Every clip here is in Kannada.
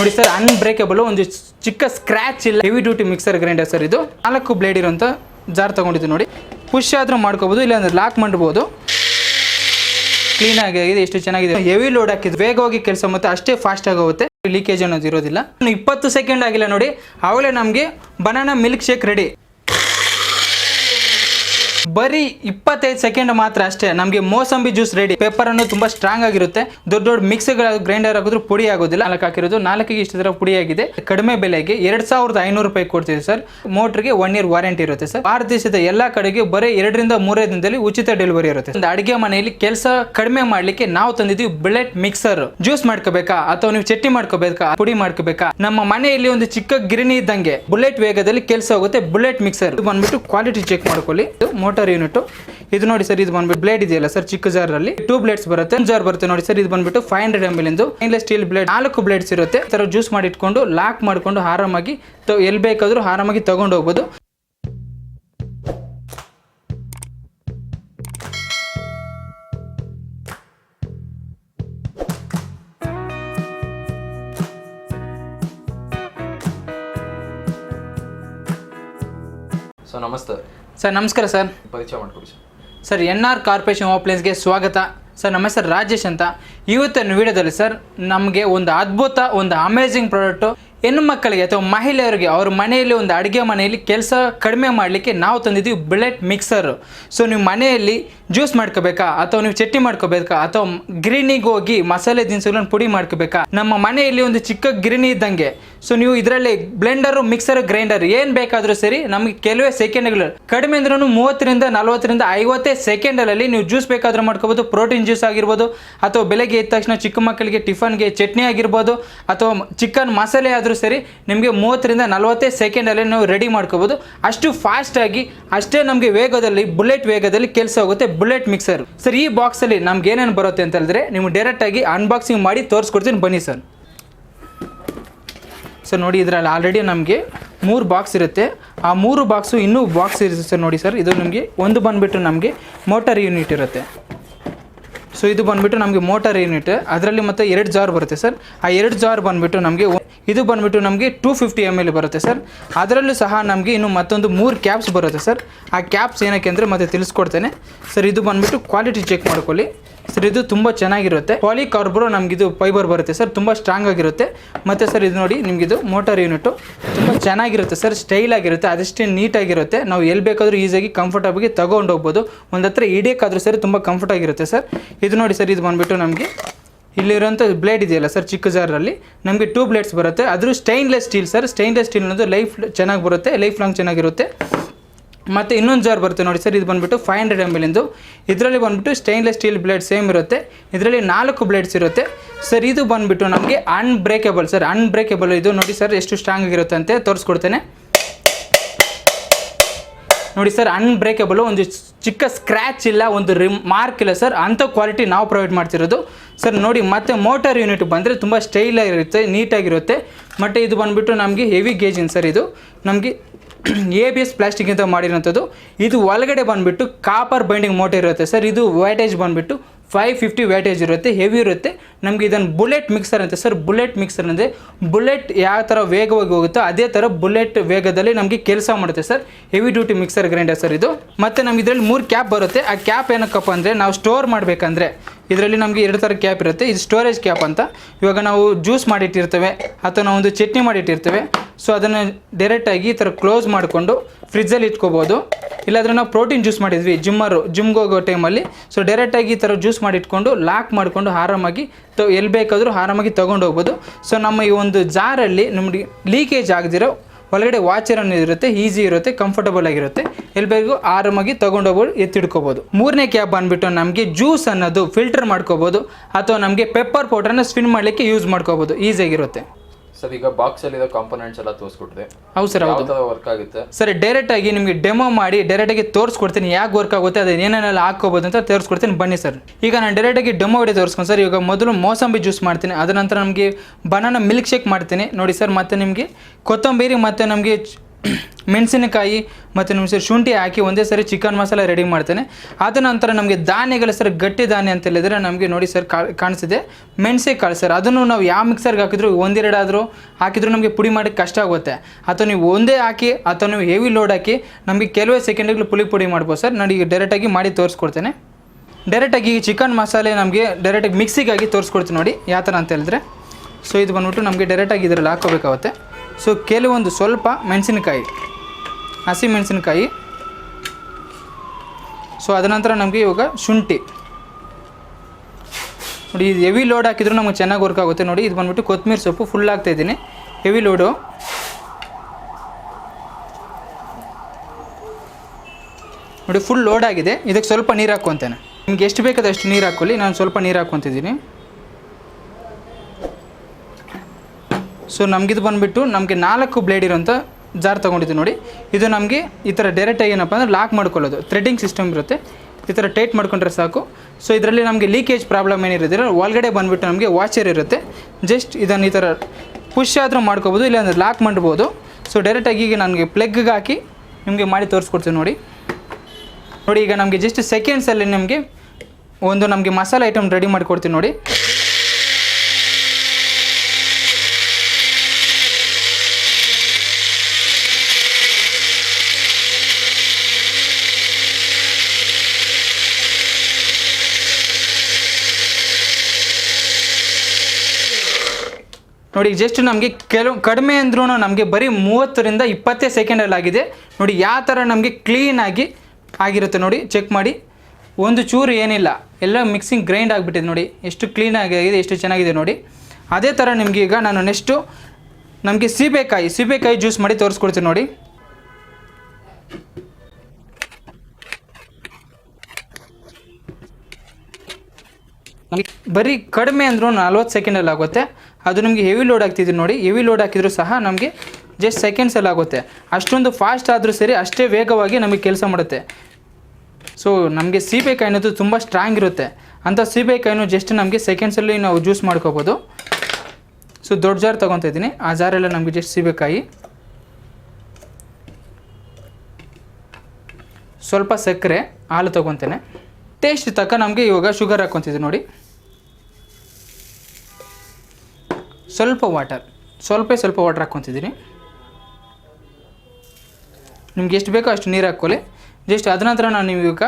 ನೋಡಿ ಸರ್ ಅನ್ಬ್ರೇಕಬಲ್ ಒಂದು ಚಿಕ್ಕ ಸ್ಕ್ರಾಚ್ ಇಲ್ಲ. Heavy duty mixer grinder sir ಇದು. ನಾಲ್ಕು ಬ್ಲೇಡ್ ಇರುವಂತ ಜಾರ್ ತಗೊಂಡಿದ್ದು ನೋಡಿ. ಪುಷ್ ಆದ್ರೂ ಮಾಡ್ಕೋಬೋದು, ಇಲ್ಲಾಂದ್ರೆ ಲಾಕ್ ಮಾಡಬಹುದು ಕ್ಲೀನ್ ಆಗಿದೆ, ಎಷ್ಟು ಚೆನ್ನಾಗಿದೆ. ಹೆವಿ ಲೋಡ್ ಹಾಕಿದ್ದು. ವೇಗವಾಗಿ ಕೆಲಸ ಮತ್ತೆ ಅಷ್ಟೇ ಫಾಸ್ಟ್ ಆಗಿ ಹೋಗುತ್ತೆ ಲೀಕೇಜ್ ಅನ್ನೋದು ಇರೋದಿಲ್ಲ. ಇಪ್ಪತ್ತು ಸೆಕೆಂಡ್ ಆಗಿಲ್ಲ ನೋಡಿ. ಆವಾಗಲೇ ನಮಗೆ ಬನಾನಾ ಮಿಲ್ಕ್ ಶೇಕ್ ರೆಡಿ ಬರೀ ಇಪ್ಪತ್ತೈದು ಸೆಕೆಂಡ್ ಮಾತ್ರ ಅಷ್ಟೇ, ನಮಗೆ ಮೋಸಂಬಿ ಜ್ಯೂಸ್ ರೆಡಿ ಪೇಪರ್ ಅನ್ನು ತುಂಬಾ ಸ್ಟ್ರಾಂಗ್ ಆಗಿರುತ್ತೆ. ದೊಡ್ಡ ದೊಡ್ಡ ಮಿಕ್ಸ್ಗಳ ಗ್ರೈಂಡರ್ ಆಗಿದ್ರು ಪುಡಿ ಆಗೋದಿಲ್ಲ. ನಾಲ್ಕು ಹಾಕಿರೋದು, ನಾಲ್ಕಿಗೆ ಇಷ್ಟು ಪುಡಿ ಆಗಿದೆ. ಕಡಿಮೆ ಬೆಲೆಗೆ ಎರಡ್ ಸಾವಿರದ ಐನೂರು ರೂಪಾಯಿ ಕೊಡ್ತೀವಿ ಸರ್. ಮೋಟ್ರಿಗೆ ಒನ್ ಇಯರ್ ವಾರಂಟಿ ಇರುತ್ತೆ ಸರ್. ಭಾರತ ದೇಶದ ಎಲ್ಲಾ ಕಡೆಗೆ ಬರೀ ಎರಡರಿಂದ ಮೂರೇ ದಿನದಲ್ಲಿ ಉಚಿತ ಡೆಲಿವರಿ ಇರುತ್ತೆ. ಒಂದು ಅಡಿಗೆ ಮನೆಯಲ್ಲಿ ಕೆಲಸ ಕಡಿಮೆ ಮಾಡ್ಲಿಕ್ಕೆ ನಾವು ತಂದಿದ್ದೀವಿ ಬುಲೆಟ್ ಮಿಕ್ಸರ್ ಜ್ಯೂಸ್ ಮಾಡ್ಕೋಬೇಕಾ? ಅಥವಾ ನೀವು ಚಟ್ನಿ ಮಾಡ್ಕೋಬೇಕಾ? ಪುಡಿ ಮಾಡ್ಕೋಬೇಕಾ? ನಮ್ಮ ಮನೆಯಲ್ಲಿ ಒಂದು ಚಿಕ್ಕ ಗಿರಣಿ ಇದ್ದಂಗೆ ಬುಲೆಟ್ ವೇಗದಲ್ಲಿ ಕೆಲಸ ಹೋಗುತ್ತೆ ಬುಲೆಟ್ ಮಿಕ್ಸರ್ ಬಂದ್ಬಿಟ್ಟು ಕ್ವಾಲಿಟಿ ಚೆಕ್ ಮಾಡ್ಕೊಳ್ಳಿ. ಮೋಟರ್ ಯೂನಿಟ್ ಇದು ನೋಡಿ ಸರ್, ಇದು ಬಂದ್ಬಿಟ್ಟು ಬ್ಲೇಡ್ ಇದೆಯಲ್ಲ ಸರ್, ಚಿಕ್ಕ ಜಾರ್ ಅಲ್ಲಿ. ಟೂ ಬ್ಲೇಡ್ಸ್ ಬರುತ್ತೆ ಜಾರ್ ಬರುತ್ತೆ ನೋಡಿ ಸರ್, ಇದು ಬಂದ್ಬಿಟ್ಟು five hundred M L steel blade ನಾಲ್ಕು ಬ್ಲೇಡ್ಸ್ ಇರುತ್ತೆ. ತರ ಜ್ಯೂಸ್ ಮಾಡಿ ಇಟ್ಕೊಂಡು ಲಾಕ್ ಮಾಡ್ಕೊಂಡು ಆರಾಮಾಗಿ ಎಲ್ಲಿ ಬೇಕಾದರೂ ಆರಾಮಾಗಿ ತಗೊಂಡು ಹೋಗ್ಬೋದು. ಸೊ ನಮಸ್ತೆ. ಸರ್ ನಮಸ್ಕಾರ ಸರ್. ಪರಿಚಯ ಮಾಡ್ಕೊಡಿ sir. Sir N R corporation ಓಪ್ಲೇನ್ಸ್ಗೆ ಸ್ವಾಗತ. ಸರ್ ನಮ್ಮ ಹೆಸರು ರಾಜೇಶ್ ಅಂತ. ಇವತ್ತಿನ ವಿಡಿಯೋದಲ್ಲಿ ಸರ್ ನಮಗೆ ಒಂದು ಅದ್ಭುತ ಒಂದು ಅಮೇಝಿಂಗ್ ಪ್ರಾಡಕ್ಟು ಹೆಣ್ಣು ಮಕ್ಕಳಿಗೆ ಅಥವಾ ಮಹಿಳೆಯರಿಗೆ ಅವ್ರ ಮನೆಯಲ್ಲಿ ಒಂದು ಅಡುಗೆ ಮನೆಯಲ್ಲಿ ಕೆಲಸ ಕಡಿಮೆ ಮಾಡಲಿಕ್ಕೆ ನಾವು ತಂದಿದ್ದೀವಿ ಬುಲೆಟ್ ಮಿಕ್ಸರು ಸೊ ನೀವು ಮನೆಯಲ್ಲಿ ಜ್ಯೂಸ್ ಮಾಡ್ಕೋಬೇಕಾ? ಅಥವಾ ನೀವು ಚಟ್ನಿ ಮಾಡ್ಕೋಬೇಕಾ? ಅಥವಾ ಗ್ರೀನಿಗೆ ಹೋಗಿ ಮಸಾಲೆ ದಿನಸುಗಳನ್ನು ಪುಡಿ ಮಾಡ್ಕೋಬೇಕಾ? ನಮ್ಮ ಮನೆಯಲ್ಲಿ ಒಂದು ಚಿಕ್ಕ ಗಿರಣಿ ಇದ್ದಂಗೆ ಸೊ ನೀವು ಇದರಲ್ಲಿ ಬ್ಲೆಂಡರು ಮಿಕ್ಸರ್ ಗ್ರೈಂಡರ್ ಏನು ಬೇಕಾದರೂ ಸರಿ ನಮಗೆ ಕೆಲವೇ ಸೆಕೆಂಡ್ಗಳು ಕಡಿಮೆ ಅಂದ್ರೂ ಮೂವತ್ತರಿಂದ ನಲವತ್ತರಿಂದ ಐವತ್ತೇ ಸೆಕೆಂಡಲ್ಲಿ ನೀವು ಜ್ಯೂಸ್ ಬೇಕಾದರೂ ಮಾಡ್ಕೋಬೋದು. ಪ್ರೋಟೀನ್ ಜ್ಯೂಸ್ ಆಗಿರ್ಬೋದು, ಅಥವಾ ಬೆಳಗ್ಗೆ ಎದ್ದ ತಕ್ಷಣ ಚಿಕ್ಕ ಮಕ್ಕಳಿಗೆ ಟಿಫನ್ಗೆ ಚಟ್ನಿ ಆಗಿರ್ಬೋದು, ಅಥವಾ ಚಿಕನ್ ಮಸಾಲೆ ಆದರೂ ಸರಿ ನಿಮಗೆ ಮೂವತ್ತರಿಂದ ನಲವತ್ತೇ ಸೆಕೆಂಡಲ್ಲಿ ನೀವು ರೆಡಿ ಮಾಡ್ಕೋಬೋದು. ಅಷ್ಟು ಫಾಸ್ಟಾಗಿ ಅಷ್ಟೇ ನಮಗೆ ವೇಗದಲ್ಲಿ ಬುಲೆಟ್ ವೇಗದಲ್ಲಿ ಕೆಲಸ ಹೋಗುತ್ತೆ ಬುಲೆಟ್ ಮಿಕ್ಸರ್ ಸರ್, ಈ ಬಾಕ್ಸಲ್ಲಿ ನಮ್ಗೆ ಏನೇನು ಬರುತ್ತೆ ಅಂತ ಹೇಳಿದ್ರೆ ನಿಮ್ಗೆ ಡೈರೆಕ್ಟಾಗಿ ಅನ್ಬಾಕ್ಸಿಂಗ್ ಮಾಡಿ ತೋರಿಸ್ಕೊಡ್ತೀನಿ. ಬನ್ನಿ ಸರ್. ಸರ್ ನೋಡಿ ಇದರಲ್ಲಿ ಆಲ್ರೆಡಿ ನಮಗೆ ಮೂರು ಬಾಕ್ಸ್ ಇರುತ್ತೆ. ಆ ಮೂರು ಬಾಕ್ಸು ಇನ್ನೂ ಬಾಕ್ಸ್ ಇರುತ್ತೆ ಸರ್ ನೋಡಿ ಸರ್ ಇದು ನಮಗೆ ಒಂದು ಬಂದುಬಿಟ್ಟು ನಮಗೆ ಮೋಟರ್ ಯೂನಿಟ್ ಇರುತ್ತೆ. ಸೊ ಇದು ಬಂದುಬಿಟ್ಟು ನಮಗೆ ಮೋಟರ್ ಯೂನಿಟ್ ಅದರಲ್ಲಿ ಮತ್ತೆ ಎರಡು ಜಾರ್ ಬರುತ್ತೆ ಸರ್ ಆ ಎರಡು ಜಾರ್ ಬಂದುಬಿಟ್ಟು ನಮಗೆ ಇದು ಬಂದುಬಿಟ್ಟು ನಮಗೆ ಟೂ ಫಿಫ್ಟಿ ಎಂ ಎಲ್ ಬರುತ್ತೆ ಸರ್ ಅದರಲ್ಲೂ ಸಹ ನಮಗೆ ಇನ್ನು ಮತ್ತೊಂದು ಮೂರು ಕ್ಯಾಪ್ಸ್ ಬರುತ್ತೆ ಸರ್ ಆ ಕ್ಯಾಪ್ಸ್ ಏನಕ್ಕೆ ಅಂದರೆ ಮತ್ತೆ ತಿಳಿಸ್ಕೊಡ್ತೇನೆ. ಸರ್ ಇದು ಬಂದುಬಿಟ್ಟು ಕ್ವಾಲಿಟಿ ಚೆಕ್ ಮಾಡ್ಕೊಳ್ಳಿ. ಸರ್ ಇದು ತುಂಬ ಚೆನ್ನಾಗಿರುತ್ತೆ. ಪಾಲಿಕಾರ್ಬ್ರೋ ನಮಗಿದು ಫೈಬರ್ ಬರುತ್ತೆ ಸರ್ ತುಂಬ ಸ್ಟ್ರಾಂಗ್ ಆಗಿರುತ್ತೆ. ಮತ್ತು ಸರ್ ಇದು ನೋಡಿ ನಿಮಗಿದು ಮೋಟರ್ ಯೂನಿಟು ತುಂಬ ಚೆನ್ನಾಗಿರುತ್ತೆ ಸರ್ ಸ್ಟೈಲ್ ಆಗಿರುತ್ತೆ. ಅದಷ್ಟೇ ನೀಟಾಗಿರುತ್ತೆ ನಾವು ಎಲ್ಲಿ ಬೇಕಾದರೂ ಈಸಿಯಾಗಿ ಕಂಫರ್ಟಬಾಗಿ ತಗೊಂಡು ಹೋಗ್ಬೋದು. ಒಂದು ಹತ್ರ ಹಿಡಿಯೋಕ್ಕಾದ್ರೂ ಸರಿ ತುಂಬ ಕಂಫರ್ಟ್ ಆಗಿರುತ್ತೆ ಸರ್ ಇದು ನೋಡಿ ಸರ್, ಇದು ಬಂದುಬಿಟ್ಟು ನಮಗೆ ಇಲ್ಲಿರುವಂಥ ಬ್ಲೇಡ್ ಇದೆಯಲ್ಲ ಸರ್, ಚಿಕ್ಕ ಜಾರಲ್ಲಿ ನಮಗೆ ಟೂ ಬ್ಲೇಡ್ಸ್ ಬರುತ್ತೆ. ಅದ್ರ stainless steel sir stainless steel ಅನ್ನೋದು ಲೈಫ್ ಚೆನ್ನಾಗಿ ಬರುತ್ತೆ ಲೈಫ್ ಲಾಂಗ್ ಚೆನ್ನಾಗಿರುತ್ತೆ. ಮತ್ತು ಇನ್ನೊಂದು ಜಾರ್ ಬರುತ್ತೆ ನೋಡಿ ಸರ್, ಇದು ಬಂದುಬಿಟ್ಟು ಫೈವ್ ಹಂಡ್ರೆಡ್ ಎಂ ಎಲ್ಲಿಂದು ಇದರಲ್ಲಿ ಬಂದುಬಿಟ್ಟು ಸ್ಟೈನ್ಲೆಸ್ ಸ್ಟೀಲ್ ಬ್ಲೇಡ್ ಸೇಮ್ ಇರುತ್ತೆ. ಇದರಲ್ಲಿ ನಾಲ್ಕು ಬ್ಲೇಡ್ಸ್ ಇರುತ್ತೆ. ಸರ್, ಇದು ಬಂದುಬಿಟ್ಟು ನಮಗೆ ಅನ್ಬ್ರೇಕೇಬಲ್ ಸರ್ ಅನ್ಬ್ರೇಕೇಬಲ್ ಇದು ನೋಡಿ ಸರ್, ಎಷ್ಟು ಸ್ಟ್ರಾಂಗ್ ಆಗಿರುತ್ತೆ ಅಂತ ತೋರಿಸ್ಕೊಡ್ತೇನೆ. ನೋಡಿ ಸರ್ ಅನ್ಬ್ರೇಕಬಲ್ ಒಂದು ಚಿಕ್ಕ ಸ್ಕ್ರ್ಯಾಚ್ ಇಲ್ಲ, ಒಂದು ರಿಮ್ ಮಾರ್ಕ್ ಇಲ್ಲ ಸರ್. ಅಂಥ ಕ್ವಾಲಿಟಿ ನಾವು ಪ್ರೊವೈಡ್ ಮಾಡ್ತಿರೋದು. ಸರ್, ನೋಡಿ, ಮತ್ತೆ ಮೋಟರ್ ಯೂನಿಟ್ ಬಂದರೆ ತುಂಬ ಸ್ಟೈಲ್ ಆಗಿರುತ್ತೆ ನೀಟಾಗಿರುತ್ತೆ ಮತ್ತು ಇದು ಬಂದುಬಿಟ್ಟು ನಮಗೆ ಹೆವಿ ಗೇಜಿನ್ ಸರ್ ಇದು. ನಮಗೆ ಎ ಬಿ ಎಸ್ ಪ್ಲಾಸ್ಟಿಕ್ಕಿಂದ ಮಾಡಿರೋಂಥದ್ದು. ಇದು ಒಳಗಡೆ ಬಂದುಬಿಟ್ಟು ಕಾಪರ್ ಬೈಂಡಿಂಗ್ ಮೋಟರ್ ಇರುತ್ತೆ ಸರ್. ಇದು ವೈಟೇಜ್ ಬಂದುಬಿಟ್ಟು ಫೈವ್ ಫಿಫ್ಟಿ ವ್ಯಾಟೇಜ್ ಇರುತ್ತೆ ಹೆವಿ ಇರುತ್ತೆ. ನಮಗೆ ಇದನ್ನು ಬುಲೆಟ್ ಮಿಕ್ಸರ್ ಅಂತ ಸರ್ ಬುಲೆಟ್ ಮಿಕ್ಸರ್ ಅಂದರೆ ಬುಲೆಟ್ ಯಾವ ಥರ ವೇಗವಾಗಿ ಹೋಗುತ್ತೋ ಅದೇ ಥರ ಬುಲೆಟ್ ವೇಗದಲ್ಲಿ ನಮಗೆ ಕೆಲಸ ಮಾಡುತ್ತೆ sir heavy duty mixer grinder sir ಇದು. ಮತ್ತು ನಮ್ಗೆ ಇದರಲ್ಲಿ ಮೂರು ಕ್ಯಾಪ್ ಬರುತ್ತೆ. ಆ ಕ್ಯಾಪ್ ಏನಕ್ಕಪ್ಪ ಅಂದರೆ ನಾವು ಸ್ಟೋರ್ ಮಾಡಬೇಕಂದ್ರೆ ಇದರಲ್ಲಿ ನಮಗೆ ಎರಡು ಥರ ಕ್ಯಾಪ್ ಇರುತ್ತೆ. ಇದು ಸ್ಟೋರೇಜ್ ಕ್ಯಾಪ್ ಅಂತ. ಇವಾಗ ನಾವು ಜ್ಯೂಸ್ ಮಾಡಿಟ್ಟಿರ್ತೇವೆ, ಅಥವಾ ನಾವು ಒಂದು ಚಟ್ನಿ ಮಾಡಿಟ್ಟಿರ್ತೇವೆ. ಸೊ ಅದನ್ನು ಡೈರೆಕ್ಟಾಗಿ ಈ ಥರ ಕ್ಲೋಸ್ ಮಾಡಿಕೊಂಡು ಫ್ರಿಜ್ಜಲ್ಲಿ ಇಟ್ಕೋಬೋದು. ಇಲ್ಲಾಂದರೆ ನಾವು ಪ್ರೋಟೀನ್ ಜ್ಯೂಸ್ ಮಾಡಿದ್ವಿ, ಜಿಮ್ಮರು ಜಿಮ್ಗೆ ಹೋಗೋ ಟೈಮಲ್ಲಿ ಸೊ ಡೈರೆಕ್ಟಾಗಿ ಈ ಥರ ಜ್ಯೂಸ್ ಮಾಡಿಟ್ಕೊಂಡು ಲಾಕ್ ಮಾಡಿಕೊಂಡು ಆರಾಮಾಗಿ ತ, ಎಲ್ಲಿ ಬೇಕಾದರೂ ಆರಾಮಾಗಿ ತೊಗೊಂಡು ಹೋಗ್ಬೋದು. ಸೊ ನಮ್ಮ ಈ ಒಂದು ಜಾರಲ್ಲಿ ನಮಗೆ ಲೀಕೇಜ್ ಆಗದಿರೋ ಒಳಗಡೆ ವಾಚರ್ ಇರುತ್ತೆ ಈಸಿ ಇರುತ್ತೆ ಕಂಫರ್ಟಬಲ್ ಆಗಿರುತ್ತೆ. ಎಲ್ಲಿ ಬೇಕು ಆರಾಮಾಗಿ ತೊಗೊಂಡೋಗ್ಬೋದು ಎತ್ತಿಡ್ಕೋಬೋದು ಮೂರನೇ ಕ್ಯಾಬ್ ಬಂದುಬಿಟ್ಟು ನಮಗೆ ಜ್ಯೂಸ್ ಅನ್ನೋದು ಫಿಲ್ಟರ್ ಮಾಡ್ಕೋಬೋದು, ಅಥವಾ ನಮಗೆ ಪೆಪ್ಪರ್ ಪೌಡ್ರನ್ನು ಸ್ಪಿನ್ ಮಾಡಲಿಕ್ಕೆ ಯೂಸ್ ಮಾಡ್ಕೋಬೋದು. ಈಸಿಯಾಗಿರುತ್ತೆ ಸರ್ ಈಗ ಬಾಕ್ಸ್ ಅಲ್ಲಿ ಇರೋ ಕಾಂಪೋನೆಂಟ್ಸ್ ಎಲ್ಲ ತೋರಿಸ್ಕೊಟ್ರೆ ಹೌದು ಸರ್ ಹೌದು. ವರ್ಕ್ ಆಗುತ್ತೆ? ಸರ್ ಡೈರೆಕ್ಟ್ ಆಗಿ ನಿಮಗೆ ಡೆಮೋ ಮಾಡಿ ಡೈರೆಕ್ಟ್ ಆಗಿ ತೋರಿಸ್ಕೊಡ್ತೀನಿ ಯಾಕೆ ವರ್ಕ್ ಆಗುತ್ತೆ ಅದು ಏನೇನೆಲ್ಲ ಹಾಕೋಬಹುದು ಅಂತ ತೋರಿಸ್ಕೊಡ್ತೀನಿ ಬನ್ನಿ ಸರ್. ಈಗ ನಾನು ಡೈರೆಕ್ಟ್ ಆಗಿ ಡೆಮೋ ವಿಡಿಯೋ ತೋರಿಸ್ಕೊಂಡು ಸರ್ ಇವಾಗ ಮೊದಲು ಮೋಸಂಬಿ ಜ್ಯೂಸ್ ಮಾಡ್ತೀನಿ ಅದರ ನಂತರ ನಮಗೆ ಬನಾನ ಮಿಲ್ಕ್ ಶೇಕ್ ಮಾಡ್ತೀನಿ. ನೋಡಿ ಸರ್ ಮತ್ತೆ ನಿಮಗೆ ಕೊತ್ತಂಬರಿ ಮತ್ತೆ ನಮಗೆ ಮೆಣಸಿನಕಾಯಿ ಮತ್ತು ನಿಮ್ಮ ಸರ್ ಶುಂಠಿ ಹಾಕಿ ಒಂದೇ ಸರಿ ಚಿಕನ್ ಮಸಾಲ ರೆಡಿ ಮಾಡ್ತೇನೆ. ಅದ ನಂತರ ನಮಗೆ ಧಾನ್ಯಗಳು ಸರ್ ಗಟ್ಟಿ ಧಾನ್ಯ ಅಂತ ಹೇಳಿದರೆ ನಮಗೆ ನೋಡಿ ಸರ್ ಕಾಣಿಸಿದೆ ಮೆಣಸೆ ಕಾಳು ಸರ್, ಅದನ್ನು ನಾವು ಯಾವ ಮಿಕ್ಸರ್ಗೆ ಹಾಕಿದ್ರು ಒಂದೆರಡಾದರೂ ಹಾಕಿದ್ರು ನಮಗೆ ಪುಡಿ ಮಾಡೋಕ್ಕೆ ಕಷ್ಟ ಆಗುತ್ತೆ. ಅಥವಾ ನೀವು ಒಂದೇ ಹಾಕಿ ಅಥವಾ ನೀವು ಹೆವಿ ಲೋಡ್ ಹಾಕಿ ನಮಗೆ ಕೆಲವೇ ಸೆಕೆಂಡ್ಗಳು ಪುಳಿ ಪುಡಿ ಮಾಡ್ಬೋದು ಸರ್. ನಾನು ಈಗ ಡೈರೆಕ್ಟಾಗಿ ಮಾಡಿ ತೋರಿಸ್ಕೊಡ್ತೇನೆ. ಡೈರೆಕ್ಟಾಗಿ ಈ ಚಿಕನ್ ಮಸಾಲೆ ನಮಗೆ ಡೈರೆಕ್ಟಾಗಿ ಮಿಕ್ಸಿಗಾಗಿ ತೋರಿಸ್ಕೊಡ್ತೀನಿ ನೋಡಿ, ಯಾವ ಥರ ಅಂತ ಹೇಳಿದ್ರೆ. ಸೊ ಇದು ಬಂದ್ಬಿಟ್ಟು ನಮಗೆ ಡೈರೆಕ್ಟಾಗಿ ಇದರಲ್ಲಿ ಹಾಕೋಬೇಕಾಗುತ್ತೆ. ಸೊ ಕೆಲವೊಂದು ಸ್ವಲ್ಪ ಮೆಣಸಿನಕಾಯಿ, ಹಸಿ ಮೆಣಸಿನಕಾಯಿ. ಸೊ ಅದನಂತರ ನಮಗೆ ಇವಾಗ ಶುಂಠಿ. ನೋಡಿ, ಇದು ಹೆವಿ ಲೋಡ್ ಹಾಕಿದ್ರು ನಮಗೆ ಚೆನ್ನಾಗಿ ವರ್ಕ್ ಆಗುತ್ತೆ ನೋಡಿ. ಇದು ಬಂದ್ಬಿಟ್ಟು ಕೊತ್ತಂಬರಿ ಸೊಪ್ಪು ಫುಲ್ ಹಾಕ್ತಾ ಇದ್ದೀನಿ. ಹೆವಿ ಲೋಡು ನೋಡಿ ಫುಲ್ ಲೋಡ್ ಆಗಿದೆ. ಇದಕ್ಕೆ ಸ್ವಲ್ಪ ನೀರು ಹಾಕ್ಕೊತೇನೆ ನಿಮ್ಗೆ ಎಷ್ಟು ಬೇಕಾದಷ್ಟು ನೀರು ಹಾಕೊಳ್ಳಿ ನಾನು ಸ್ವಲ್ಪ ನೀರು ಹಾಕ್ಕೊತಿದ್ದೀನಿ ಸೊ ನಮಗಿದು ಬಂದುಬಿಟ್ಟು ನಮಗೆ ನಾಲ್ಕು ಬ್ಲೇಡ್ ಇರೋಂಥ ಜಾರ್ ತೊಗೊಂಡಿದ್ದು ನೋಡಿ. ಇದು ನಮಗೆ ಈ ಥರ ಡೈರೆಕ್ಟಾಗಿ ಏನಪ್ಪ ಅಂದರೆ ಲಾಕ್ ಮಾಡ್ಕೊಳ್ಳೋದು. ಥ್ರೆಡ್ಡಿಂಗ್ ಸಿಸ್ಟಮ್ ಇರುತ್ತೆ. ಈ ಥರ ಟೈಟ್ ಮಾಡ್ಕೊಂಡ್ರೆ ಸಾಕು. ಸೊ ಇದರಲ್ಲಿ ನಮಗೆ ಲೀಕೇಜ್ ಪ್ರಾಬ್ಲಮ್ ಏನಿರೋದಿಲ್ಲ. ಒಳಗಡೆ ಬಂದುಬಿಟ್ಟು ನಮಗೆ ವಾಚರ್ ಇರುತ್ತೆ. ಜಸ್ಟ್ ಇದನ್ನು ಈ ಥರ ಪುಷ್ ಆದರೂ ಮಾಡ್ಕೋಬೋದು, ಇಲ್ಲಾಂದರೆ ಲಾಕ್ ಮಾಡ್ಬೋದು. ಸೊ ಡೈರೆಕ್ಟಾಗಿ ಈಗ ನನಗೆ ಪ್ಲಗ್ಗೆ ಹಾಕಿ ನಿಮಗೆ ಮಾಡಿ ತೋರಿಸ್ಕೊಡ್ತೀವಿ ನೋಡಿ. ನೋಡಿ, ಈಗ ನಮಗೆ ಜಸ್ಟ್ ಸೆಕೆಂಡ್ಸಲ್ಲಿ ನಿಮಗೆ ಒಂದು ನಮಗೆ ಮಸಾಲೆ ಐಟಮ್ ರೆಡಿ ಮಾಡಿಕೊಡ್ತೀವಿ ನೋಡಿ. ನೋಡಿ ಜಸ್ಟ್ ನಮಗೆ ಕೆಲವು, ಕಡಿಮೆ ಅಂದ್ರೂ ನಮಗೆ ಬರೀ ಮೂವತ್ತರಿಂದ ಇಪ್ಪತ್ತೇ ಸೆಕೆಂಡಲ್ಲಿ ಆಗಿದೆ ನೋಡಿ ಯಾವ ಥರ ನಮಗೆ ಕ್ಲೀನಾಗಿ ಆಗಿರುತ್ತೆ ನೋಡಿ ಚೆಕ್ ಮಾಡಿ. ಒಂದು ಚೂರು ಏನಿಲ್ಲ, ಎಲ್ಲ ಮಿಕ್ಸಿಂಗ್ ಗ್ರೈಂಡ್ ಆಗಿಬಿಟ್ಟಿದೆ ನೋಡಿ. ಎಷ್ಟು ಕ್ಲೀನಾಗಿ ಆಗಿದೆ, ಎಷ್ಟು ಚೆನ್ನಾಗಿದೆ ನೋಡಿ. ಅದೇ ಥರ ನಿಮಗೆ ಈಗ ನಾನು ನೆಕ್ಸ್ಟು ನಮಗೆ ಸೀಬೆಕಾಯಿ ಸೀಬೆಕಾಯಿ ಜ್ಯೂಸ್ ಮಾಡಿ ತೋರಿಸ್ಕೊಡ್ತೀನಿ ನೋಡಿ. ಬರೀ ಕಡಿಮೆ ಅಂದರೂ ನಲ್ವತ್ತು ಸೆಕೆಂಡಲ್ಲಿ ಆಗುತ್ತೆ ಅದು ನಮಗೆ ಹೆವಿ ಲೋಡ್ ಆಗ್ತಿದ್ರು ನೋಡಿ. ಹೆವಿ ಲೋಡ್ ಹಾಕಿದ್ರು ಸಹ ನಮಗೆ ಜಸ್ಟ್ ಸೆಕೆಂಡ್ಸಲ್ಲಿ ಆಗುತ್ತೆ. ಅಷ್ಟೊಂದು ಫಾಸ್ಟ್ ಆದರೂ ಸರಿ ಅಷ್ಟೇ ವೇಗವಾಗಿ ನಮಗೆ ಕೆಲಸ ಮಾಡುತ್ತೆ. ಸೊ ನಮಗೆ ಸೀಬೆಕಾಯಿ ಅನ್ನೋದು ತುಂಬ ಸ್ಟ್ರಾಂಗ್ ಇರುತ್ತೆ. ಅಂಥ ಸೀಬೆಕಾಯಿನೂ ಜಸ್ಟ್ ನಮಗೆ ಸೆಕೆಂಡ್ಸಲ್ಲಿ ನಾವು ಜ್ಯೂಸ್ ಮಾಡ್ಕೋಬೋದು. ಸೊ ದೊಡ್ಡ ಜಾರ್ ತೊಗೊತಾ ಇದ್ದೀನಿ. ಆ ಜಾರೆಲ್ಲ ನಮಗೆ ಜಸ್ಟ್ ಸೀಬೆಕಾಯಿ ಸ್ವಲ್ಪ ಸಕ್ಕರೆ, ಹಾಲು ತೊಗೊತೇನೆ. ಟೇಸ್ಟ್ ತಕ್ಕ ನಮಗೆ ಇವಾಗ ಶುಗರ್ ಹಾಕ್ಕೊತಿದ್ದೆ ನೋಡಿ. ಸ್ವಲ್ಪ ವಾಟರ್, ಸ್ವಲ್ಪ ಸ್ವಲ್ಪ ವಾಟರ್ ಹಾಕ್ಕೊತಿದ್ದೀನಿ. ನಿಮ್ಗೆ ಎಷ್ಟು ಬೇಕೋ ಅಷ್ಟು ನೀರು ಹಾಕ್ಕೊಳ್ಳಿ. ಜಸ್ಟ್ ಅದ ನಂತರ ನಾನು ಇವಾಗ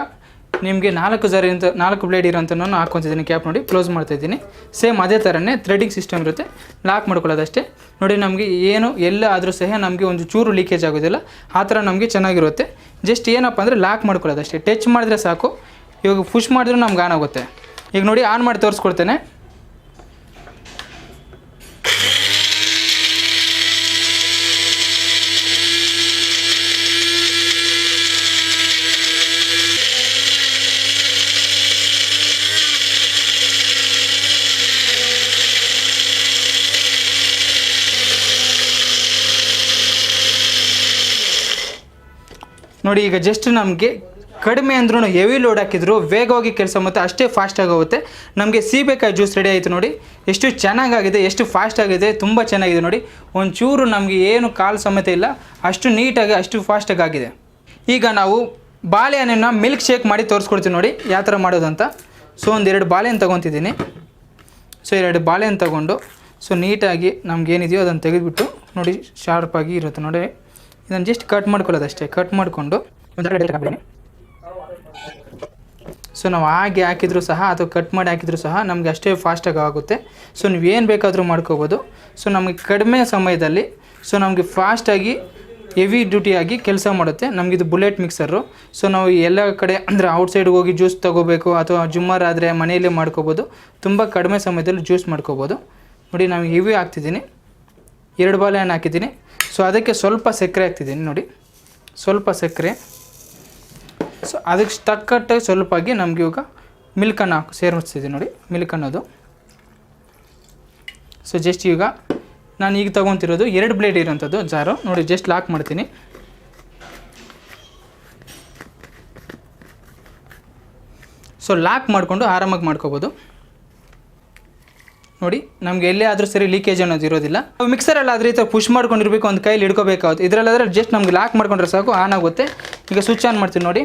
ನಿಮಗೆ ನಾಲ್ಕು ಜರಿ ಅಂತ, ನಾಲ್ಕು ಬ್ಲೇಡ್ ಇರೋಂಥ ನಾನು ಹಾಕ್ಕೊತಿದ್ದೀನಿ ಕ್ಯಾಪ್ ನೋಡಿ ಕ್ಲೋಸ್ ಮಾಡ್ತಾಯಿದ್ದೀನಿ ಸೇಮ್ ಅದೇ ಥರನೇ ಥ್ರೆಡಿಂಗ್ ಸಿಸ್ಟಮ್ ಇರುತ್ತೆ ಲಾಕ್ ಮಾಡ್ಕೊಳ್ಳೋದಷ್ಟೇ. ನೋಡಿ ನಮಗೆ ಏನು, ಎಲ್ಲ ಆದರೂ ಸಹ ನಮಗೆ ಒಂದು ಚೂರು ಲೀಕೇಜ್ ಆಗೋದಿಲ್ಲ, ಆ ಥರ ನಮಗೆ ಚೆನ್ನಾಗಿರುತ್ತೆ. ಜಸ್ಟ್ ಏನಪ್ಪ ಅಂದರೆ ಲಾಕ್ ಮಾಡ್ಕೊಳ್ಳೋದಷ್ಟೇ. ಟಚ್ ಮಾಡಿದ್ರೆ ಸಾಕು, ಇವಾಗ ಪುಷ್ ಮಾಡಿದ್ರೂ ನಮ್ಗೆ ಆನ್ ಆಗುತ್ತೆ. ಈಗ ನೋಡಿ ಆನ್ ಮಾಡಿ ತೋರಿಸ್ಕೊಡ್ತೇನೆ. ನೋಡಿ, ಈಗ ಜಸ್ಟ್ ನಮಗೆ ಕಡಿಮೆ ಅಂದ್ರೂ ಹೆವಿ ಲೋಡ್ ಹಾಕಿದ್ರು, ವೇಗವಾಗಿ ಕೆಲಸ ಮತ್ತು ಅಷ್ಟೇ ಹೋಗುತ್ತೆ. ನಮಗೆ ಸೀಬೆಕಾಯಿ ಜ್ಯೂಸ್ ರೆಡಿ ಆಯಿತು ನೋಡಿ. ಎಷ್ಟು ಚೆನ್ನಾಗಾಗಿದೆ, ಎಷ್ಟು ಫಾಸ್ಟ್ ಆಗಿದೆ, ತುಂಬ ಚೆನ್ನಾಗಿದೆ ನೋಡಿ. ಒಂಚೂರು ನಮಗೆ ಏನು ಕಾಲು ಸಮೇತ ಇಲ್ಲ, ಅಷ್ಟು ನೀಟಾಗಿ, ಅಷ್ಟು ಫಾಸ್ಟಾಗಿ ಆಗಿದೆ. ಈಗ ನಾವು ಬಾಳೆಹಣ್ಣನ್ನು ಮಿಲ್ಕ್ ಶೇಕ್ ಮಾಡಿ ತೋರಿಸ್ಕೊಡ್ತೀವಿ ನೋಡಿ, ಯಾವ ಥರ ಮಾಡೋದು ಅಂತ. ಸೊ ಒಂದು ಎರಡು ಬಾಳೆಹಣ್ಣು ತೊಗೊತಿದ್ದೀನಿ. ಸೊ ಎರಡು ಬಾಳೆಹಣ್ಣು ತಗೊಂಡು ಸೊ ನೀಟಾಗಿ ನಮಗೇನಿದೆಯೋ ಅದನ್ನು ತೆಗೆದುಬಿಟ್ಟು ನೋಡಿ ಶಾರ್ಪಾಗಿ ಇರುತ್ತೆ ನೋಡಿ. ಇದನ್ನು ಜಸ್ಟ್ ಕಟ್ ಮಾಡ್ಕೊಳ್ಳೋದು ಅಷ್ಟೇ ಕಟ್ ಮಾಡಿಕೊಂಡು ಸೊ ನಾವು ಹಾಗೆ ಹಾಕಿದರೂ ಸಹ ಅಥವಾ ಕಟ್ ಮಾಡಿ ಹಾಕಿದರೂ ಸಹ ನಮಗೆ ಅಷ್ಟೇ ಫಾಸ್ಟಾಗಿ ಆಗುತ್ತೆ. ಸೊ ನೀವು ಏನು ಬೇಕಾದರೂ ಮಾಡ್ಕೋಬೋದು. ಸೊ ನಮಗೆ ಕಡಿಮೆ ಸಮಯದಲ್ಲಿ ಸೊ ನಮಗೆ ಫಾಸ್ಟಾಗಿ ಹೆವಿ ಡ್ಯೂಟಿಯಾಗಿ ಕೆಲಸ ಮಾಡುತ್ತೆ. ನಮಗಿದು ಬುಲೆಟ್ ಮಿಕ್ಸರು ಸೊ ನಾವು ಎಲ್ಲ ಕಡೆ ಅಂದರೆ ಔಟ್ಸೈಡ್ಗೆ ಹೋಗಿ ಜ್ಯೂಸ್ ತೊಗೋಬೇಕು ಅಥವಾ ಜುಮ್ಮರ್ ಆದರೆ ಮನೆಯಲ್ಲೇ ಮಾಡ್ಕೋಬೋದು. ತುಂಬ ಕಡಿಮೆ ಸಮಯದಲ್ಲಿ ಜ್ಯೂಸ್ ಮಾಡ್ಕೋಬೋದು. ನೋಡಿ, ನಾವು ಹೆವಿ ಹಾಕ್ತಿದ್ದೀನಿ. ಎರಡು ಬಾಳೆಹಣ್ಣು ಹಾಕಿದ್ದೀನಿ. ಸೊ ಅದಕ್ಕೆ ಸ್ವಲ್ಪ ಸಕ್ಕರೆ ಹಾಕ್ತಿದ್ದೀನಿ, ನೋಡಿ. ಸ್ವಲ್ಪ ಸಕ್ಕರೆ. ಸೊ ಅದಕ್ಕೆ ತಕ್ಕಟ್ಟಾಗಿ ಸ್ವಲ್ಪಾಗಿ ನಮಗೆ ಇವಾಗ ಮಿಲ್ಕನ್ನು ಹಾಕಿ, ಸೇರಿಸ್ತಿದ್ದೀನಿ, ನೋಡಿ ಮಿಲ್ಕ್ ಅನ್ನೋದು ಸೊ ಜಸ್ಟ್ ಈಗ ನಾನು ಈಗ ತೊಗೊತಿರೋದು ಎರಡು ಬ್ಲೇಡ್ ಇರೋಂಥದ್ದು ಜಾರು. ನೋಡಿ ಜಸ್ಟ್ ಲಾಕ್ ಮಾಡ್ತೀನಿ. ಸೊ ಲಾಕ್ ಮಾಡಿಕೊಂಡು ಆರಾಮಾಗಿ ಮಾಡ್ಕೋಬೋದು. ನೋಡಿ, ನಮಗೆ ಎಲ್ಲೇ ಆದರೂ ಸರಿ ಲೀಕೇಜ್ ಅನ್ನೋದು ಇರೋದಿಲ್ಲ. ಮಿಕ್ಸರಲ್ಲಿ ಆದರೆ ಈ ಥರ ಪುಷ್ ಮಾಡ್ಕೊಂಡಿರ್ಬೇಕು, ಒಂದು ಕೈಲಿ ಹಿಡ್ಕೋಬೇಕಾಗುತ್ತೆ. ಇದ್ರಲ್ಲಾದ್ರೆ ಜಸ್ಟ್ ನಮ್ಗೆ ಲಾಕ್ ಮಾಡ್ಕೊಂಡ್ರೆ ಸಾಕು ಆನ್ ಆಗುತ್ತೆ. ಈಗ ಸ್ವಿಚ್ ಆನ್ ಮಾಡ್ತೀನಿ ನೋಡಿ.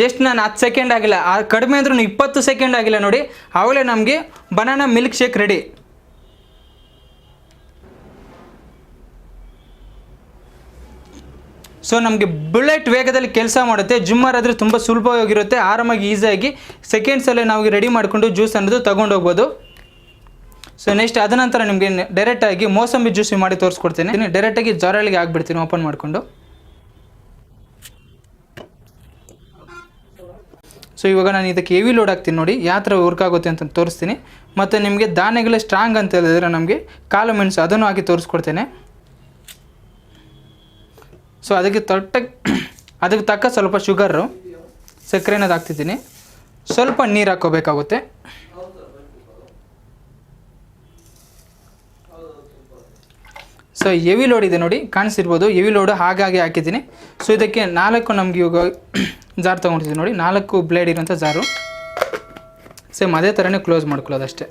ಜಸ್ಟ್ ನಾನು ಹತ್ತು ಸೆಕೆಂಡ್ ಆಗಿಲ್ಲ. ಆ ಕಡಿಮೆ ಅಂದ್ರೂ ಇಪ್ಪತ್ತು ಸೆಕೆಂಡ್ ಆಗಿಲ್ಲ ನೋಡಿ. ಆವಾಗಲೇ ನಮಗೆ banana milk shake ready so ನಮಗೆ ಬುಲೆಟ್ ವೇಗದಲ್ಲಿ ಕೆಲಸ ಮಾಡುತ್ತೆ. ಜುಮ್ಮರ್ ಆದರೆ ತುಂಬ ಸುಲಭವಾಗಿರುತ್ತೆ. ಆರಾಮಾಗಿ ಈಸಿಯಾಗಿ ಸೆಕೆಂಡ್ಸಲ್ಲೇ ನಾವು ರೆಡಿ ಮಾಡಿಕೊಂಡು ಜ್ಯೂಸ್ ಅನ್ನೋದು ತಗೊಂಡು ಹೋಗ್ಬೋದು. ಸೊ ನೆಕ್ಸ್ಟ್ ಅದ ನಂತರ ನಿಮಗೆ ಡೈರೆಕ್ಟಾಗಿ ಮೋಸಂಬಿ ಜ್ಯೂಸ್ ಮಾಡಿ ತೋರಿಸ್ಕೊಡ್ತೀನಿ. ಡೈರೆಕ್ಟಾಗಿ ಜ್ವರಳಿಗೆ ಆಗಿಬಿಡ್ತೀನಿ. ಓಪನ್ ಮಾಡಿಕೊಂಡು. ಸೊ ಇವಾಗ ನಾನು ಇದಕ್ಕೆ ಹೆವಿ ಲೋಡ್ ಹಾಕ್ತೀನಿ ನೋಡಿ. ಯಾವ ಥರ ವರ್ಕ್ ಆಗುತ್ತೆ ಅಂತ ತೋರಿಸ್ತೀನಿ. ಮತ್ತು ನಿಮಗೆ ದಾನೆಗಳೇ ಸ್ಟ್ರಾಂಗ್ ಅಂತ ಹೇಳಿದ್ರೆ ನಮಗೆ ಕಾಲು ಮೆಣಸು ಅದನ್ನು ಹಾಕಿ ತೋರಿಸ್ಕೊಡ್ತೇನೆ. ಸೊ ಅದಕ್ಕೆ ತೊಟ್ಟ, ಅದಕ್ಕೆ ತಕ್ಕ ಸ್ವಲ್ಪ ಶುಗರು ಸಕ್ಕರೆನದು ಹಾಕ್ತಿದ್ದೀನಿ. ಸ್ವಲ್ಪ ನೀರು ಹಾಕ್ಕೋಬೇಕಾಗುತ್ತೆ. ಸೊ ಎವಿ ಲೋಡ್ ಇದೆ ನೋಡಿ. ಕಾಣಿಸಿರ್ಬೋದು. ಎವಿ ಲೋಡು ಹಾಗಾಗಿ ಹಾಕಿದ್ದೀನಿ. ಸೊ ಇದಕ್ಕೆ ನಾಲ್ಕು ನಮಗೆ ಇವಾಗ ಜಾರ್ ತೊಗೊಂಡಿದ್ದೀವಿ ನೋಡಿ, ನಾಲ್ಕು ಬ್ಲೇಡ್ ಇರೋಂಥ ಜಾರು. ಸೇಮ್ ಅದೇ ಥರನೇ ಕ್ಲೋಸ್ ಮಾಡ್ಕೊಳ್ಳೋದು ಅಷ್ಟೇ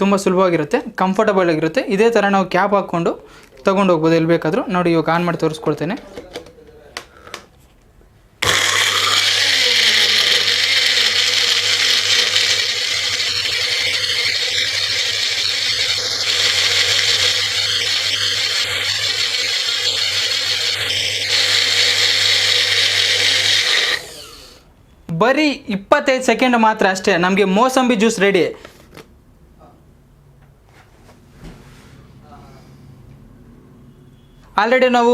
ತುಂಬ ಸುಲಭವಾಗಿರುತ್ತೆ ಕಂಫರ್ಟಬಲ್ ಆಗಿರುತ್ತೆ. ಇದೇ ಥರ ನಾವು ಕ್ಯಾಪ್ ಹಾಕ್ಕೊಂಡು ತೊಗೊಂಡು ಹೋಗ್ಬೋದು ಎಲ್ಲಿ ಬೇಕಾದರೂ. ನೋಡಿ, ಇವಾಗ ಆನ್ ಮಾಡಿ ತೋರಿಸ್ಕೊಡ್ತೇನೆ ಬರೀ ಇಪ್ಪತ್ತೈದು ಸೆಕೆಂಡ್ ಮಾತ್ರ ಅಷ್ಟೇ, ನಮಗೆ ಮೋಸಂಬಿ ಜ್ಯೂಸ್ ರೆಡಿ ಆಲ್ರೆಡಿ ನಾವು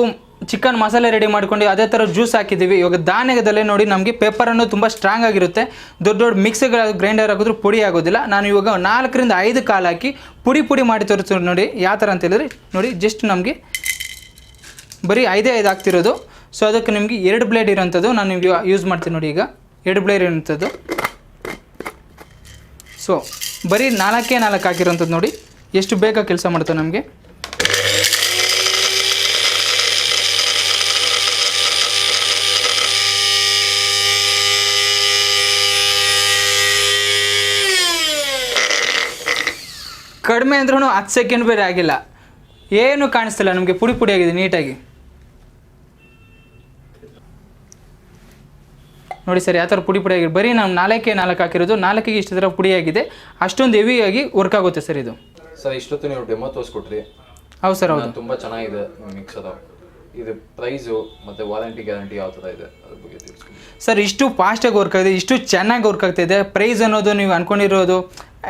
ಚಿಕನ್ ಮಸಾಲೆ ರೆಡಿ ಮಾಡ್ಕೊಂಡು ಅದೇ ಥರ ಜ್ಯೂಸ್ ಹಾಕಿದ್ದೀವಿ ಇವಾಗ ಧಾನ್ಯದಲ್ಲೇ ನೋಡಿ ನಮಗೆ ಪೇಪರನ್ನು ತುಂಬ ಸ್ಟ್ರಾಂಗ್ ಆಗಿರುತ್ತೆ. ದೊಡ್ಡ ದೊಡ್ಡ ಮಿಕ್ಸಿಗಳ ಗ್ರೈಂಡರ್ ಹಾಕಿದ್ರು ಪುಡಿ ಆಗೋದಿಲ್ಲ. ನಾನು ಇವಾಗ ನಾಲ್ಕರಿಂದ ಐದು ಕಾಲು ಹಾಕಿ ಪುಡಿ ಪುಡಿ ಮಾಡಿ ತೋರಿಸ್ತೀನಿ ನೋಡಿ, ಯಾವ ಥರ ಅಂತ ಹೇಳಿದ್ರೆ. ನೋಡಿ ಜಸ್ಟ್ ನಮಗೆ ಬರೀ ಐದೇ ಐದು ಆಗ್ತಿರೋದು ಸೊ ಅದಕ್ಕೆ ನಿಮಗೆ ಎರಡು ಬ್ಲೇಡ್ ಇರೋಂಥದ್ದು ನಾನು ಯೂಸ್ ಮಾಡ್ತೀನಿ ನೋಡಿ ಈಗ. ಎರಡು ಬ್ಲೇರ್ ಇರುವಂಥದ್ದು. ಸೊ ಬರೀ ನಾಲ್ಕೇ ನಾಲ್ಕು ಹಾಕಿರೋಂಥದ್ದು ನೋಡಿ. ಎಷ್ಟು ಬೇಗ ಕೆಲಸ ಮಾಡುತ್ತೆ ನಮಗೆ. ಕಡಿಮೆ ಅಂದ್ರೂ ಹತ್ತು ಸೆಕೆಂಡ್ ಬೇರೆ ಆಗಿಲ್ಲ. ಏನು ಕಾಣಿಸ್ತಿಲ್ಲ ನಮಗೆ, ಪುಡಿ ಪುಡಿ ನೀಟಾಗಿ ನೋಡಿ ಸರ್ ಯಾವ ಥರ ಪುಡಿ ಪುಡಿ ಆಗಿದೆ ಬರೀ ನಾವು ನಾಲ್ಕೇ ನಾಲ್ಕು ಹಾಕಿರೋದು ನಾಲ್ಕಿಗೆ ಇಷ್ಟು ಥರ ಪುಡಿ ಆಗಿದೆ. ಅಷ್ಟೊಂದು ಹೆವಿಯಾಗಿ ವರ್ಕ್ ಆಗುತ್ತೆ ಸರ್ ಇದು. ಸರ್ ಇಷ್ಟೊತ್ತು ನೀವು ಡೆಮೋ ತೋರಿಸ್ಕೊಟ್ರಿ. ಹೌದು ಸರ್ ಹೌದು. ತುಂಬ ತುಂಬಾ ಚೆನ್ನಾಗಿದೆ ಮಿಕ್ಸ್ ಅದಾವ ಇದು ಪ್ರೈಸು ಮತ್ತು ವಾರಂಟಿ ಗ್ಯಾರಂಟಿ ಯಾವ ಥರ ಇದೆ ಅದ್ರ ಬಗ್ಗೆ ತಿಳಿಸ್ಕೊಡಿ. ಸರ್ ಇಷ್ಟು ಫಾಸ್ಟಾಗಿ ವರ್ಕ್ ಆಗಿದೆ ಇಷ್ಟು ಚೆನ್ನಾಗಿ ವರ್ಕ್ ಆಗ್ತಿದೆ ಪ್ರೈಸ್ ಅನ್ನೋದು ನೀವು ಅಂದ್ಕೊಂಡಿರೋದು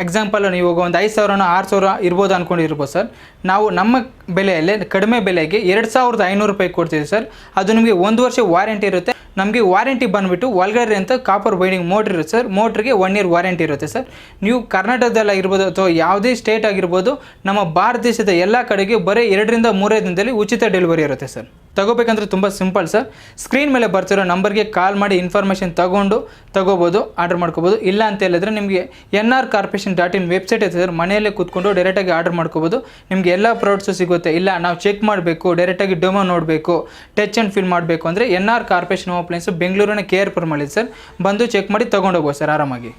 ಎಕ್ಸಾಂಪಲ್ ನೀವು ಒಂದು ಐದು ಸಾವಿರನೋ ಆರು ಸಾವಿರ ಇರ್ಬೋದು ಅಂದ್ಕೊಂಡಿರ್ಬೋದು ಸರ್. ನಾವು ನಮ್ಮ ಬೆಲೆಯಲ್ಲೇ ಕಡಿಮೆ ಬೆಲೆಗೆ ಎರಡು ಸಾವಿರದ ಐನೂರು ರೂಪಾಯಿ ಕೊಡ್ತೀವಿ ಸರ್. ಅದು ನಿಮಗೆ ಒಂದು ವರ್ಷ ವಾರಂಟಿ ಇರುತ್ತೆ ನಮಗೆ ವಾರಂಟಿ ಬಂದುಬಿಟ್ಟು ಒಳಗಡೆ ಅಂತ ಕಾಪರ್ ಬೈಂಡಿಂಗ್ ಮೋಟ್ರ್ ಇರುತ್ತೆ ಸರ್ ಮೋಟ್ರಿಗೆ ಒನ್ ಇಯರ್ ವಾರಂಟಿ ಇರುತ್ತೆ ಸರ್ ನೀವು ಕರ್ನಾಟಕದಲ್ಲಾಗಿರ್ಬೋದು ಅಥವಾ ಯಾವುದೇ ಸ್ಟೇಟ್ ಆಗಿರ್ಬೋದು, ನಮ್ಮ ಭಾರತ ದೇಶದ ಎಲ್ಲ ಕಡೆಗೆ ಬರೀ ಎರಡರಿಂದ ಮೂರೇ ದಿನದಲ್ಲಿ ಉಚಿತ ಡೆಲಿವರಿ ಇರುತ್ತೆ ಸರ್ ತಗೋಬೇಕಂದ್ರೆ ತುಂಬ ಸಿಂಪಲ್ ಸರ್. ಸ್ಕ್ರೀನ್ ಮೇಲೆ ಬರ್ತಿರೋ ನಂಬರ್ಗೆ ಕಾಲ್ ಮಾಡಿ ಇನ್ಫಾರ್ಮೇಷನ್ ತಗೊಂಡು ತಗೋಬೋದು, ಆರ್ಡರ್ ಮಾಡ್ಕೋಬೋದು. ಇಲ್ಲ ಅಂತ ಹೇಳಿದ್ರೆ ನಿಮಗೆ N R corporation dot in website ಇದೆ ಸರ್. ಮನೆಯಲ್ಲೇ ಕೂತ್ಕೊಂಡು ಡೈರೆಕ್ಟಾಗಿ ಆರ್ಡರ್ ಮಾಡ್ಕೋಬೋದು. ನಿಮಗೆ ಎಲ್ಲ ಪ್ರಾಡಕ್ಟ್ಸು ಸಿಗುತ್ತೆ. ಇಲ್ಲ, ನಾವು ಚೆಕ್ ಮಾಡಬೇಕು ಡೈರೆಕ್ಟಾಗಿ ಡೆಮೋ ನೋಡಬೇಕು ಟಚ್ ಆ್ಯಂಡ್ ಫಿಲ್ ಮಾಡಬೇಕು ಅಂದರೆ ಎನ್ ಆರ್ ಕಾರ್ಪೊರೇಷನ್ ಅಪ್ಲೈನ್ಸು ಬೆಂಗಳೂರಿನ ಕೆ ಆರ್ ಸರ್. ಬಂದು ಚೆಕ್ ಮಾಡಿ ತೊಗೊಂಡೋಗ್ಬೋದು ಸರ್, ಆರಾಮಾಗಿ.